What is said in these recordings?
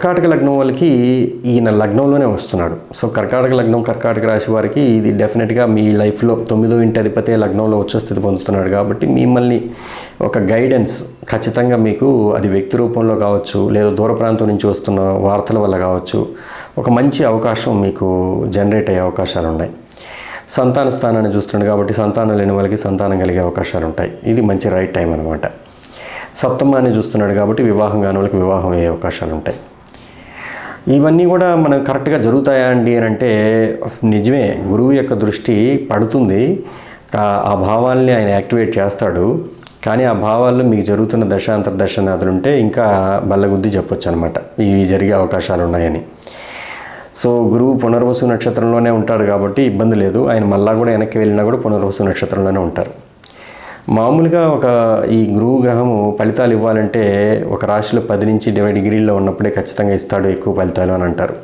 కర్కాటక లగ్నం వాళ్ళకి ఈయన లగ్నంలోనే వస్తున్నాడు. సో కర్కాటక లగ్నం కర్కాటక రాశి వారికి ఇది డెఫినెట్గా మీ లైఫ్లో తొమ్మిదో ఇంటి అధిపతే లగ్నంలో వచ్చే స్థితి పొందుతున్నాడు కాబట్టి మిమ్మల్ని ఒక గైడెన్స్ ఖచ్చితంగా మీకు అది వ్యక్తి రూపంలో కావచ్చు లేదా దూర ప్రాంతం నుంచి వస్తున్న వార్తల వల్ల కావచ్చు ఒక మంచి అవకాశం మీకు జనరేట్ అయ్యే అవకాశాలు ఉన్నాయి. సంతాన స్థానాన్ని చూస్తున్నాడు కాబట్టి సంతానం లేని వాళ్ళకి సంతానం కలిగే అవకాశాలు ఉంటాయి. ఇది మంచి రైట్ టైం అనమాట సప్తమాన్ని చూస్తున్నాడు కాబట్టి వివాహం కాని వాళ్ళకి వివాహం అయ్యే అవకాశాలు ఉంటాయి. ఇవన్నీ కూడా మనం కరెక్ట్గా జరుగుతాయా అండి అని అంటే నిజమే గురువు యొక్క దృష్టి పడుతుంది. ఆ- భావాల్ని ఆయన యాక్టివేట్ చేస్తాడు. కానీ ఆ భావాల్లో మీకు జరుగుతున్న దశ ఉంటే ఇంకా బల్లగుద్ది చెప్పొచ్చు అనమాట ఇవి జరిగే అవకాశాలు ఉన్నాయని. సో గురువు పునర్వసు నక్షత్రంలోనే ఉంటాడు కాబట్టి ఇబ్బంది లేదు. ఆయన మళ్ళా కూడా వెనక్కి వెళ్ళినా కూడా పునర్వసు నక్షత్రంలోనే ఉంటారు. మామూలుగా ఒక ఈ గురువు గ్రహము ఫలితాలు ఇవ్వాలంటే ఒక రాశిలో పది నుంచి ఇరవై డిగ్రీల్లో ఉన్నప్పుడే ఖచ్చితంగా ఇస్తాడు ఎక్కువ ఫలితాలు అని అంటారు.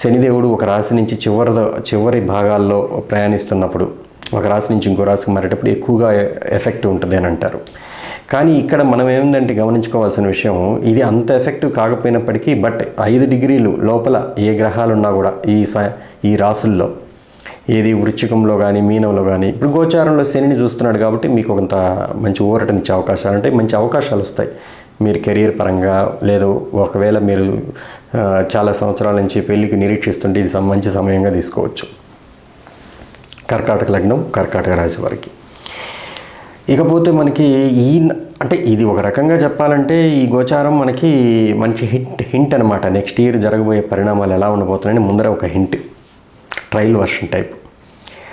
శనిదేవుడు ఒక రాశి నుంచి చివరి చివరి భాగాల్లో ప్రయాణిస్తున్నప్పుడు ఒక రాశి నుంచి ఇంకో రాశికి మారేటప్పుడు ఎక్కువగా ఎఫెక్ట్ ఉంటుంది అని అంటారు. కానీ ఇక్కడ మనం ఏమిందంటే గమనించుకోవాల్సిన విషయం ఇది అంత ఎఫెక్టివ్ కాకపోయినప్పటికీ బట్ ఐదు డిగ్రీలు లోపల ఏ గ్రహాలు ఉన్నా కూడా ఈ ఈ రాసుల్లో ఏది వృచ్చికంలో కానీ మీనంలో కానీ ఇప్పుడు గోచారంలో శనిని చూస్తున్నాడు కాబట్టి మీకు కొంత మంచి ఊరటనిచ్చే అవకాశాలు ఉంటాయి మంచి అవకాశాలు వస్తాయి. మీరు కెరీర్ పరంగా లేదు ఒకవేళ మీరు చాలా సంవత్సరాల నుంచి పెళ్ళికి నిరీక్షిస్తుంటే ఇది మంచి సమయంగా తీసుకోవచ్చు. కర్కాటక లగ్నం కర్కాటక రాశి వారికి. ఇకపోతే మనకి ఈ అంటే ఇది ఒక రకంగా చెప్పాలంటే ఈ గోచారం మనకి మంచి హింట్ హింట్ అనమాట నెక్స్ట్ ఇయర్ జరగబోయే పరిణామాలు ఎలా ఉండబోతున్నాయని ముందర ఒక హింట్. ट्रयल वर्षन टाइप